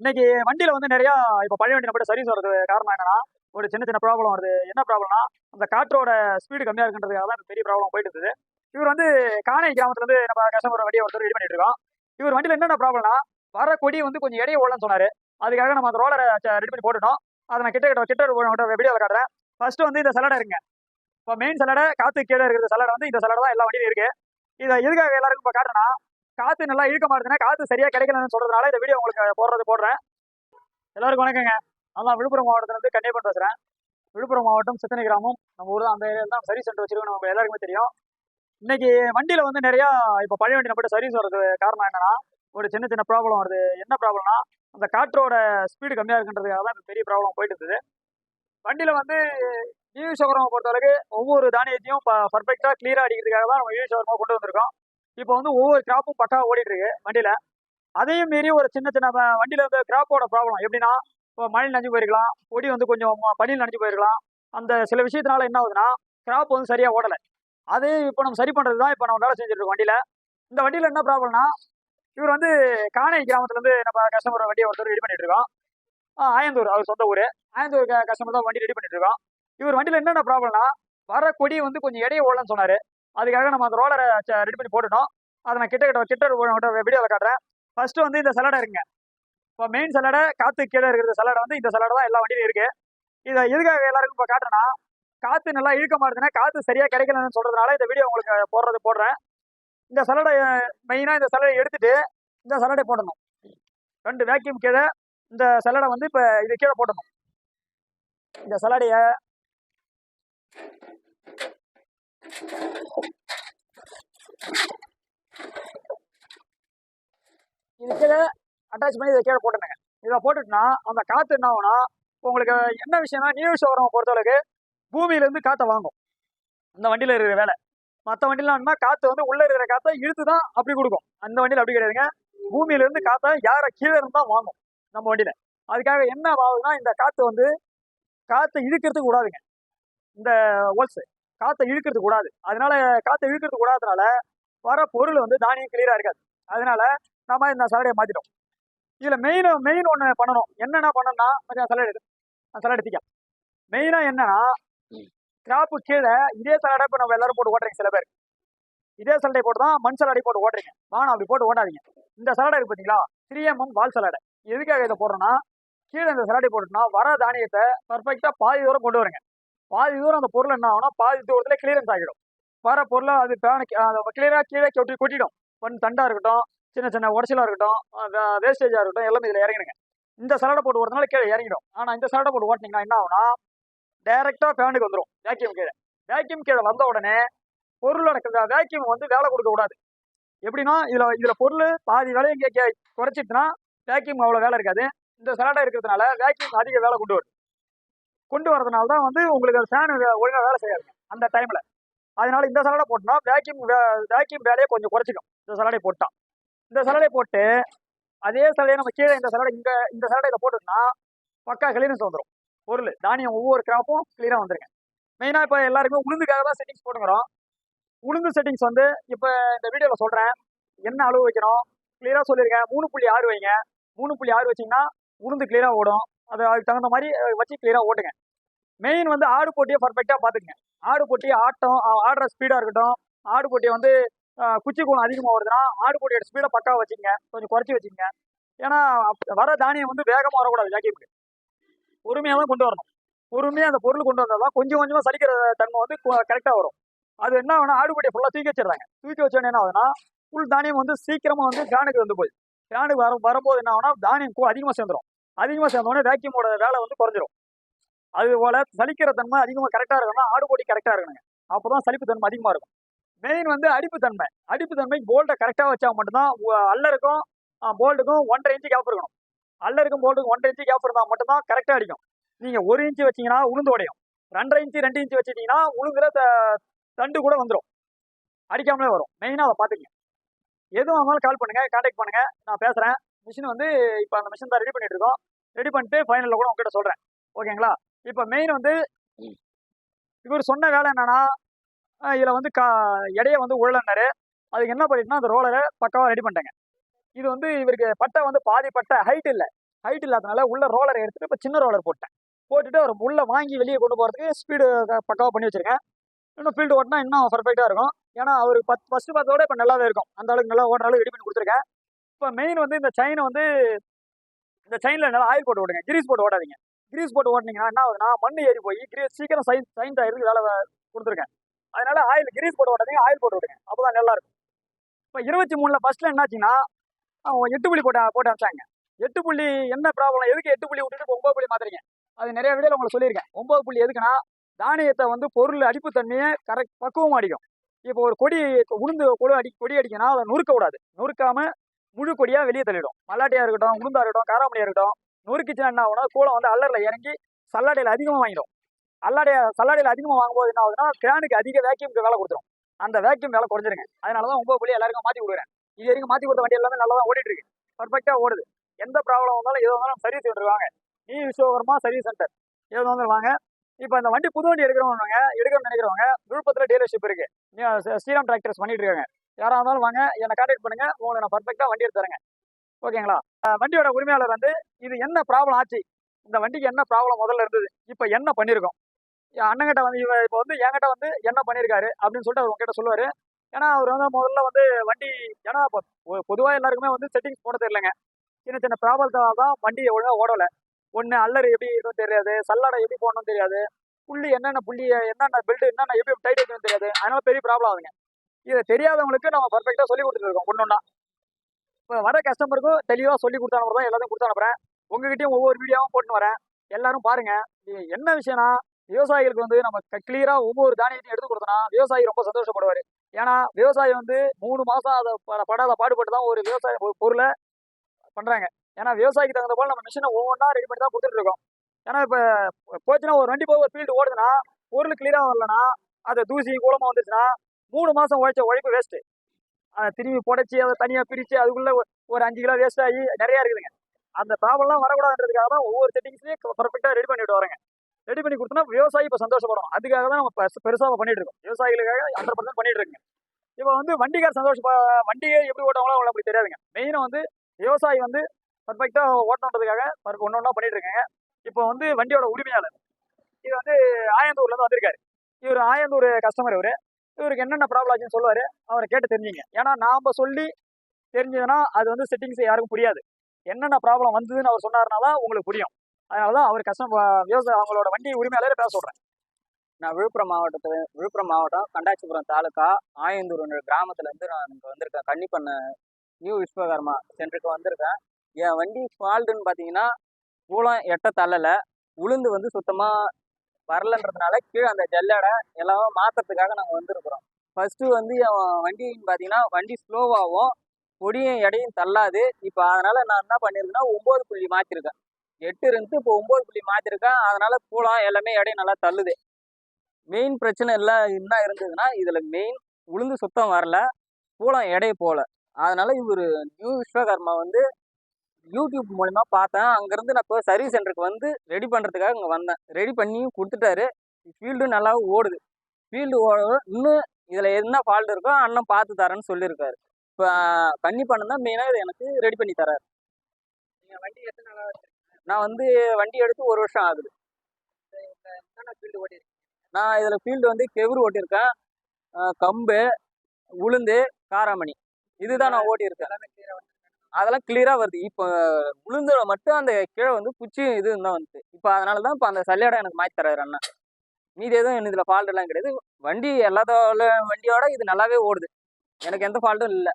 இன்னைக்கு வண்டியில வந்து நிறைய இப்போ பழைய வண்டி நம்ம சர்வீஸ் வர்றது காரணம் என்னன்னா ஒரு சின்ன சின்ன ப்ராப்ளம் வருது. என்ன ப்ராப்ளம்னா அந்த காற்றோட ஸ்பீடு கம்மியா இருக்குன்றதுக்காக தான் பெரிய ப்ராப்ளம் போயிட்டு இருக்குது. இவர் வந்து காணை கிராமத்துல இருந்து நம்ம கஸ்டமர் வண்டியை ஒருத்தர் ரெடி பண்ணிட்டு இருக்கோம் இவர் வண்டியில என்னென்ன ப்ராப்ளம்னா வர கொடி வந்து கொஞ்சம் இடையே ஓடலன்னு சொன்னாரு. அதுக்காக நம்ம அந்த ரோலரை ரெடி பண்ணி போட்டுட்டோம். அதை நான் கிட்ட கிட்ட கிட்ட வீடியோவில் காட்டுறேன். ஃபர்ஸ்ட் வந்து இந்த சலடை இருங்க. இப்போ மெயின் சலடை காத்து கீழே இருக்கிற சலடை வந்து இந்த சலடை தான் எல்லா வண்டியிலும் இருக்கு. இதை எதுக்காக எல்லாருக்கும் இப்போ காட்டுறேன்னா காத்து நல்லா இழுக்க மாட்டேதுன்னா காத்து சரியா கிடைக்கலன்னு சொல்றதுனால இந்த வீடியோ உங்களுக்கு போடுறது போடுறேன். எல்லாருக்கும் வணக்கங்க. நான் விழுப்புரம் மாவட்டத்துல இருந்து பேசுகிறேன் பேசுறேன். விழுப்புரம் மாவட்டம் சித்தனை கிராமம். நம்ம ஊர் தான் அந்த ஏரியா தான் சர்வீஸ் சென்டர் வச்சிருக்கோம். நம்ம எல்லாருக்குமே தெரியும். இன்னைக்கு வண்டியில வந்து நிறைய இப்போ பழைய வண்டி நம்ம சர்வீஸ் வர்றது காரணம் என்னன்னா ஒரு சின்ன சின்ன ப்ராப்ளம் வருது. என்ன ப்ராப்ளம்னா அந்த காற்றோட ஸ்பீடு கம்மியா இருக்குன்றதுக்காக தான் இப்ப பெரிய ப்ராப்ளம் போயிட்டு இருக்குது. வண்டியில வந்து நியூ சோகரமை பொறுத்தவரைக்கு ஒவ்வொரு தானியத்தையும் பர்ஃபெக்டா கிளியரா அடிக்கிறதுக்காக தான் நம்ம நியூ சோகரமா கொண்டு வந்திருக்கோம். இப்போ வந்து ஒவ்வொரு கிராப்பும் பக்கா ஓடிட்டு இருக்கு வண்டியில. அதையும் மீறி ஒரு சின்ன சின்ன வண்டியில வந்து கிராப்போட ப்ராப்ளம் எப்படின்னா இப்போ மழை நனைஞ்சு போயிருக்கலாம். பொடி வந்து கொஞ்சம் ம- பனியில் நனைஞ்சு போயிருக்கலாம். அந்த சில விஷயத்தினால என்ன ஆகுதுன்னா கிராப் வந்து சரியா ஓடலை. அது இப்போ நம்ம சரி பண்றது தான் இப்போ நம்ம வேலை செஞ்சுட்டு வண்டியில். வண்டியில இந்த வண்டியில என்ன ப்ராப்ளம்னா இவர் வந்து காணை கிராமத்துல இருந்து நம்ம கஸ்டமர் வண்டியை ஒருத்தர் ரெடி பண்ணிட்டு இருக்கோம் ஆயந்தூர் அவர் சொந்த ஊர். ஆயந்தூர் கஸ்டமர் தான் வண்டி ரெடி பண்ணிட்டு இருக்கோம் இவர் வண்டியில என்னென்ன ப்ராப்ளம்னா வர கொடி வந்து கொஞ்சம் இடையே ஓடலன்னு சொன்னாரு. அதுக்காக நம்ம அந்த ரோலரை ரெடி பண்ணி போட்டுட்டோம். அதை நான் கிட்ட கிட்ட கிட்ட வீடியோவில் காட்டுறேன். ஃபர்ஸ்ட் வந்து இந்த சலடை இருங்க. இப்போ மெயின் சலடை காற்று கீழே இருக்கிற சலடை வந்து இந்த சலடை தான் எல்லா வண்டியிலும் இருக்கு. இதை எதுக்காக எல்லாருக்கும் இப்போ காட்டுறேன்னா காற்று நல்லா இழுக்க மாட்டேதுன்னா காற்று சரியாக கிடைக்கலன்னு சொல்கிறதுனால இந்த வீடியோ உங்களுக்கு போடுறது போடுறேன். இந்த சலடை மெயினாக இந்த சலடை எடுத்துட்டு இந்த சலடை போடணும். ரெண்டு வேக்யூம் கீழே இந்த சலடை வந்து இப்போ இது கீழே போடணும். இந்த சலடையை இது கீழே அட்டாச் பண்ணி இதை கீழே போட்டுருங்க. இதை போட்டுட்டுனா அந்த காற்று என்ன ஆகும்னா உங்களுக்கு என்ன விஷயம்னா நியூஸ் ஓரம் பொறுத்தளவுக்கு பூமியிலேருந்து காற்றை வாங்கும். அந்த வண்டியில் இருக்கிற வேலை. மற்ற வண்டிலாம் என்ன காற்று வந்து உள்ளே இருக்கிற காற்றை இழுத்து தான் அப்படி கொடுக்கும். அந்த வண்டியில் அப்படி கிடையாதுங்க. பூமியிலேருந்து காற்றை யாரை கீழே இருந்து தான் வாங்கும் நம்ம வண்டியில். அதுக்காக என்ன ஆகுதுன்னா இந்த காற்று வந்து காற்றை இழுக்கிறதுக்கு கூடாதுங்க இந்த ஹோல்ஸு காற்றை இழுக்கிறதுக்கு கூடாது. அதனால காற்றை இழுக்கிறதுக்கு கூடாதனால வர பொருள் வந்து தானியம் கிளியராக இருக்காது. அதனால நம்ம இந்த சலடையை மாற்றிட்டோம் இதில் மெயின் மெயின் ஒன்று பண்ணணும். என்னென்ன பண்ணணும்னா கொஞ்சம் சலடை எடு. சலடை எடுத்திக்க மெயினாக என்னன்னா கிராப்பு கீழே இதே சலடை இப்போ நம்ம எல்லாரும் போட்டு ஓட்டுறீங்க சில பேர். இதே சலடை போட்டு தான் மண் சலடை போட்டு ஓட்டுறீங்க. வானம் அப்படி போட்டு ஓட்டாதீங்க. இந்த சலடை இருக்கு பார்த்தீங்களா த்ரீ எம்எம் வால் சலடை எதுக்காக இதை போடுறோம்னா கீழே இந்த சலடை போட்டுனா வர தானியத்தை பர்ஃபெக்டாக பாதி தூரம் கொண்டு வருங்க. பாதி தூரம் அந்த பொருள் என்ன ஆகும்னா பாதி தூரத்துல கிளியரன்ஸ் ஆகிடும். வர பொருளை அது கிளியராக கீழே கொட்டி கொட்டிடும். பண் தண்டா இருக்கட்டும் சின்ன சின்ன உடச்சலா இருக்கட்டும் வேஸ்டேஜா இருக்கட்டும் எல்லாமே இதில் இறங்கிடுங்க. இந்த சலடை போட்டு ஓடுறதுனால கீழே இறங்கிடும். ஆனால் இந்த சலடை போட்டு ஓட்டினீங்கன்னா என்ன ஆகும்னா டைரக்டா ஃபேனுக்கு வந்துடும் வேக்யூம் கீழே. வேக்யூம் கீழே வந்த உடனே பொருளோட வேக்யூம் வந்து வேலை கொடுக்க கூடாது. எப்படின்னா இதுல இதுல பொருள் பாதி வேலையை இங்கே கே குறைச்சிட்டுனா வேக்யூம் அவ்வளோ வேலை இருக்காது. இந்த சலடை இருக்கிறதுனால வேக்யூம் அதிக வேலை கொண்டு வரும் கொண்டு வரதுனால தான் வந்து உங்களுக்கு ஃபேன் ஒழுங்காக வேலை செய்யாது. அந்த டைமில் அதனால இந்த சலடை போட்டோம்னா வேக்யூம் வேக்யூம் வேலையை கொஞ்சம் குறைச்சிக்கும். இந்த சலடை போட்டான் இந்த சலடை போட்டு அதே சலடையை நம்ம கீழே இந்த சலடை இங்கே இந்த சலடையில போட்டோம்னா பக்கா கிளீனஸ் வந்துடும் பொருள் தானியம் ஒவ்வொரு கிராப்பும் கிளீனாக வந்துருங்க. மெயினாக இப்போ எல்லாருமே உளுந்துக்காக தான் செட்டிங்ஸ் போட்டுக்கிறோம். உளுந்து செட்டிங்ஸ் வந்து இப்போ இந்த வீடியோவில் சொல்கிறேன் என்ன அளவு வைக்கணும்? கிளியராக சொல்லியிருக்கேன். மூணு புள்ளி ஆறு வைங்க. மூணு புள்ளி ஆறு வச்சிங்கன்னா உளுந்து கிளியராக ஓடும். அது அதுக்கு தகுந்த மாதிரி வச்சு கிளியராக ஓட்டுங்க. மெயின் வந்து ஆடு போட்டியை பர்ஃபெக்டாக பார்த்துக்குங்க. ஆடு போட்டி ஆட்டம் ஆடுற ஸ்பீடாக இருக்கட்டும். ஆடு போட்டியை வந்து குச்சி கோணம் அதிகமாக வருதுன்னா ஆடு போட்டியோட ஸ்பீடை பக்காவாக வச்சுக்கங்க. கொஞ்சம் குறைச்சி வச்சுக்கங்க. ஏன்னா வர தானியம் வந்து வேகமாக வரக்கூடாது ஜாக்கியமுக்கு பொறுமையாக தான் கொண்டு வரணும். பொறுமையாக அந்த பொருள் கொண்டு வந்தால் தான் கொஞ்சம் கொஞ்சமாக சலிக்கிற தன்மை வந்து கரெக்டாக வரும். அது என்ன ஆகுனா ஆடுபடியை ஃபுல்லாக தூக்கி வச்சிடுறாங்க. தூக்கி வச்சோன்னே என்ன ஆகுதுன்னா ஃபுல் தானியம் வந்து சீக்கிரமாக வந்து ஃபேனுக்கு வந்து போய் ஃபேனுக்கு வர வரும்போது என்ன ஆகுனா தானியம் அதிகமாக சேர்ந்துடும் அதிகமாக சேர்ந்தோடனே வேக்யூமோட வேலை வந்து குறைஞ்சிரும். அது போல சலிக்கிற தன்மை அதிகமாக கரெக்டாக இருக்கணும்னா ஆடுபடி கரெக்டாக இருக்கணுங்க. அப்போ தான் சலிப்பு தன்மை அதிகமாக இருக்கும். மெயின் வந்து அடிப்பு தன்மை. அடிப்பு தன்மை போல்ட்டை கரெக்டாக வச்சா மட்டும்தான் அல்லருக்கும் போல்ட்டுக்கும் ஒன்றரை இன்ச்சு கேப் இருக்கணும். அல்லருக்கும் போல்ட்டுக்கும் ஒன்றரை இன்ச்சு கேப் இருந்தால் மட்டும்தான் கரெக்டாக அடிக்கும். நீங்கள் ஒரு இன்ச்சு வச்சீங்கன்னா உளுந்து உடையும். ரெண்டரை இன்ச்சு ரெண்டு இன்ச்சு வச்சுட்டிங்கன்னா உளுங்குற த- தண்டு கூட வந்துடும் அடிக்காமலே வரும். மெயினாக அதை பார்த்துக்கங்க. எதுவும் இருந்தாலும் கால் பண்ணுங்கள் கான்டாக்ட் பண்ணுங்கள் நான் பேசுகிறேன் மிஷின் வந்து இப்போ அந்த மிஷின் தான் ரெடி பண்ணிட்டு இருக்கோம் ரெடி பண்ணிட்டு ஃபைனலில் கூட உங்ககிட்ட சொல்கிறேன் ஓகேங்களா இப்போ மெயின் வந்து இவர் சொன்ன வேலை என்னன்னா இதில் வந்து கா எடைய வந்து உழலன்னாரு அதுக்கு என்ன பண்ணிட்டுனா அந்த ரோலரை பக்காவா ரெடி பண்ணிட்டாங்க. இது வந்து இவருக்கு பட்டை வந்து பாதி பட்டை ஹைட் இல்லை. ஹைட் இல்லாதனால உள்ள ரோலரை எடுத்துட்டு இப்போ சின்ன ரோலர் போட்டேன். போட்டுட்டு ஒரு உள்ளே வாங்கி வெளியே கொண்டு போகிறதுக்கு ஸ்பீடு பக்காவாக பண்ணி வச்சுருக்கேன். இன்னும் ஃபீல்டு ஓட்டினா இன்னும் பர்ஃபெக்டாக இருக்கும். ஏன்னா அவர் பத் ஃபஸ்ட்டு பார்த்தோட இப்போ நல்லாவே இருக்கும். அந்த அளவுக்கு நல்லா ஓடுற அளவுக்கு ரெடி பண்ணி கொடுத்துருக்கேன். இப்போ மெயின் வந்து இந்த செயினை வந்து இந்த செயினில் நல்லா ஆயில் போட்டு ஓடுங்க. கிரீஸ் போட்டு ஓடாதீங்க. கிரீஸ் போட்டு ஓட்டினீங்கன்னா என்ன ஆகுதுன்னா மண் ஏறி போய் கிரீஸ் சீக்கிரம் சைன் சைன் ஆயிருக்கு வேலை கொடுத்துருக்கேன். அதனால ஆயில் கிரீஸ் போட்டு ஓடாதீங்க. ஆயில் போட்டு விடுங்க. அப்பதான் நல்லா இருக்கும் இப்போ இருபத்தி மூணில் ஃபஸ்ட்டில் என்னாச்சுன்னா அவங்க எட்டு புள்ளி போட்டு போட்டு அமிச்சாங்க எட்டு புள்ளி என்ன ப்ராப்ளம் எதுக்கு எட்டு புள்ளி விட்டுட்டு ஒம்பது புள்ளி மாத்துறீங்க? அது நிறைய விடையில் உங்களுக்கு சொல்லியிருக்கேன். ஒம்பது புள்ளி எதுக்குன்னா தானியத்தை வந்து பொருள் அடிப்பு தன்மையை கரெக்ட் பக்குவம் அடிக்கும். இப்போ ஒரு கொடி உளுந்து கொடு அடி கொடி அடிக்கணும் அதை நுறுக்க கூடாது. நுறுக்காமல் முழு கொடியா வெளியே தள்ளிடும். மல்லாட்டையா இருக்கட்டும் உளுந்தா இருக்கட்டும் காராமணியா இருக்கட்டும் நொறுக்கிச்சுன்னா என்ன ஆகும்னா கூலம் வந்து அல்லரில் இறங்கி சல்லாடையில் அதிகமாக வாங்கிடும். அல்லாடைய சல்லாடையில் அதிகமாக வாங்கும்போது என்ன ஆகுதுன்னா ஃபேனுக்கு அதிக வேக்யூம்க்கு வேலை கொடுத்துரும். அந்த வேக்யூம் வேலை குறைஞ்சிருங்க. அதனால தான் ஒன்பது புள்ளி எல்லாருக்கும் மாற்றி கொடுக்குறேன். இது வரைக்கும் மாற்றி கொடுத்த வண்டி எல்லாமே நல்லா தான் ஓடிட்டு இருக்கு. பர்ஃபெக்டாக ஓடுது. எந்த ப்ராப்ளம் வந்தாலும் எது வந்தாலும் சர்வீஸ் விட்டுருவாங்க நீ விஸ்வகர்மா சர்வீஸ் சென்டர் எது வந்தாலும் வாங்க. இப்போ இந்த வண்டி புது வண்டி எடுக்கிறவங்க எடுக்கணும்னு நினைக்கிறவங்க விழுப்புரத்தில் டீலர்ஷிப் இருக்கு. ஸ்ரீராம் டிராக்டர்ஸ் பண்ணிட்டு இருக்காங்க யாராக இருந்தாலும் வாங்க என்னை கான்டாக்ட் பண்ணுங்க. உங்களுக்கு நான் பர்ஃபெக்டாக வண்டி எடுத்துறேங்க ஓகேங்களா? வண்டியோட உரிமையாளர் வந்து இது என்ன ப்ராப்ளம் ஆச்சு? இந்த வண்டிக்கு என்ன ப்ராப்ளம் முதல்ல இருந்தது? இப்போ என்ன பண்ணியிருக்கோம் என் அண்ணங்கிட்ட வந்து இவ இப்போ வந்து என்கிட்ட வந்து என்ன பண்ணியிருக்காரு அப்படின்னு சொல்லிட்டு அவர் உங்ககிட்ட சொல்லுவார். ஏன்னா அவர் வந்து முதல்ல வந்து வண்டி ஏன்னா பொதுவாக எல்லாருக்குமே வந்து செட்டிங்ஸ் போட தெரியலங்க. சின்ன சின்ன ப்ராப்ளத்தால தான் வண்டியை ஒழுங்காக ஓடலை. ஒன்று அல்லர் எப்படி இருக்கும் தெரியாது சல்லாடை எப்படி போடணும் தெரியாது புள்ளி என்னென்ன புள்ளி என்னென்ன பெல்ட் என்னென்ன எப்படி டைட் வைக்கணும் தெரியாது. அதனால பெரிய ப்ராப்ளம் ஆகுதுங்க. இதை தெரியாதவங்களுக்கு நம்ம பர்ஃபெக்டாக சொல்லி கொடுத்துட்டு இருக்கோம் ஒன்று ஒன்றா இப்போ வர கஸ்டமருக்கும் தெளிவாக சொல்லி கொடுத்து அனுப்புறதா எல்லாத்தையும் கொடுத்து அனுப்புறேன். உங்ககிட்டயும் ஒவ்வொரு வீடியோவும் போட்டு வரேன். எல்லாரும் பாருங்க என்ன விஷயம்னா விவசாயிகளுக்கு வந்து நம்ம கிளியராக ஒவ்வொரு தானியத்தையும் எடுத்து கொடுத்தோம்னா விவசாயி ரொம்ப சந்தோஷப்படுவார். ஏன்னா விவசாயி வந்து மூணு மாதம் அதை ப- படாத பாடுபட்டு தான் ஒரு விவசாய பொருளை பண்ணுறாங்க ஏன்னா விவசாயிக்கு தகுந்த போல நம்ம மிஷினை ஒவ்வொன்றா ரெடி பண்ணி தான் கொடுத்துட்டு இருக்கோம் ஏன்னா இப்போ போச்சுன்னா ஒரு வண்டி போய் ஒரு ஃபீல்டு ஓடுதுன்னா பொருள் கிளியராக வரலன்னா அது தூசி கூலமாக வந்துச்சுன்னா மூணு மாதம் உழைச்ச உழைப்பு வேஸ்ட்டு அதை திரும்பி புடைச்சி அதை தனியாக பிரித்து அதுக்குள்ளே ஒரு- அஞ்சு கிலோ வேஸ்ட் ஆகி நிறையா இருக்குதுங்க. அந்த ப்ராப்ளம்லாம் வரக்கூடாதுன்றதுக்காக தான் ஒவ்வொரு செட்டிங்ஸ்லையும் பர்ஃபெக்டாக ரெடி பண்ணிட்டு வரேங்க ரெடி பண்ணி கொடுத்தோம்னா விவசாயி இப்போ சந்தோஷப்படும் அதுக்காக தான் நம்ம பெருசாக பண்ணிட்டு இருக்கோம் விவசாயிகளுக்காக ஹண்ட்ரட் பர்சன்ட் பண்ணிட்டு இருக்கோங்க இப்போ வந்து வண்டிக்கார் சந்தோஷப்பா வண்டியை எப்படி ஓட்டவங்களோ அவங்களுக்கு தெரியாதுங்க. மெயினாக வந்து விவசாயி வந்து பர்ஃபெக்டாக ஓட்டணுன்றதுக்காக ஒன்று ஒன்றா பண்ணிட்டு இருக்காங்க. இப்போ வந்து வண்டியோட உரிமையாளர். இது வந்து ஆயந்தூர்லேருந்து வந்திருக்காரு. இவர் ஆயந்தூர் கஸ்டமர் இவர். இவருக்கு என்னென்ன ப்ராப்ளம் ஆச்சுன்னு சொல்லுவார். அவரை கேட்டு தெரிஞ்சுங்க. ஏன்னா நாம சொல்லி தெரிஞ்சதுன்னா அது வந்து செட்டிங்ஸ் யாருக்கும் புரியாது. என்னென்ன ப்ராப்ளம் வந்ததுன்னு அவர் சொன்னார்னால உங்களுக்கு புரியும். அதனால தான் அவர் கஷ்டம் விவசாய அவங்களோட வண்டி உரிமையாளர் பேச சொல்கிறேன் நான் விழுப்புரம் மாவட்டத்தில் விழுப்புரம் மாவட்டம் கண்டாச்சிபுரம் தாலுக்கா ஆயந்தூர் கிராமத்துல இருந்து நான் இங்கே வந்திருக்கேன். கன்னிப்பண்ண நியூ விஸ்வகர்மா சென்டருக்கு வந்திருக்கேன். என் வண்டி ஃபால்டுன்னு பார்த்தீங்கன்னா பூலம் எட்ட தள்ளலை. உளுந்து வந்து சுத்தமாக வரலன்றதுனால கீழே அந்த ஜல்லடை எல்லாம் மாற்றுறதுக்காக நாங்கள் வந்திருக்கிறோம். ஃபஸ்ட்டு வந்து என் வண்டின்னு பார்த்தீங்கன்னா வண்டி ஸ்லோவாகவும் பொடியும் எடையும் தள்ளாது. இப்போ அதனால் நான் என்ன பண்ணியிருக்கேன்னா ஒம்பது புள்ளி மாற்றிருக்கேன் எட்டு இருந்து இப்போ ஒம்பது புள்ளி மாற்றிருக்கேன் அதனால் பூலம் எல்லாமே எடையும் நல்லா தள்ளுது. மெயின் பிரச்சனை எல்லாம் என்ன இருந்ததுன்னா இதில் மெயின் உளுந்து சுத்தம் வரல. பூலம் எடை போல. அதனால் இவர் நியூ விஸ்வகர்மா வந்து யூடியூப் மூலிமா பார்த்தேன். அங்கேருந்து நான் இப்போ சர்வீஸ் சென்டருக்கு வந்து ரெடி பண்ணுறதுக்காக இங்கே வந்தேன். ரெடி பண்ணி கொடுத்துட்டாரு. ஃபீல்டு நல்லா ஓடுது. ஃபீல்டு ஓட இன்னும் இதில் என்ன ஃபால்ட் இருக்கோ அண்ணன் பார்த்து தரேன்னு சொல்லியிருக்காரு. இப்போ பண்ண தான் மெயினாக இது எனக்கு ரெடி பண்ணி தராரு. நீங்கள் வண்டி எத்தனை நாளாக நான் வந்து வண்டி எடுத்து ஒரு வருஷம் ஆகுது. ஃபீல்டு ஓட்டி நான் இதில் ஃபீல்டு வந்து கெவுரு ஓட்டியிருக்கேன். கம்பு உளுந்து காராமணி. இதுதான் நான் ஓட்டியிருக்கேன். அதெல்லாம் கிளியராக வருது. இப்போ உளுந்துல மட்டும் அந்த கீழே வந்து குச்சி இது தான் வந்துச்சு. இப்போ அதனால தான் இப்போ அந்த சல்லியோட எனக்கு மாற்றி தராரு அண்ணா. மீதி எதுவும் இதில் ஃபால்ட் எல்லாம் கிடையாது. வண்டி எல்லாத்தோட வண்டியோட இது நல்லாவே ஓடுது. எனக்கு எந்த ஃபால்ட்டும் இல்லை.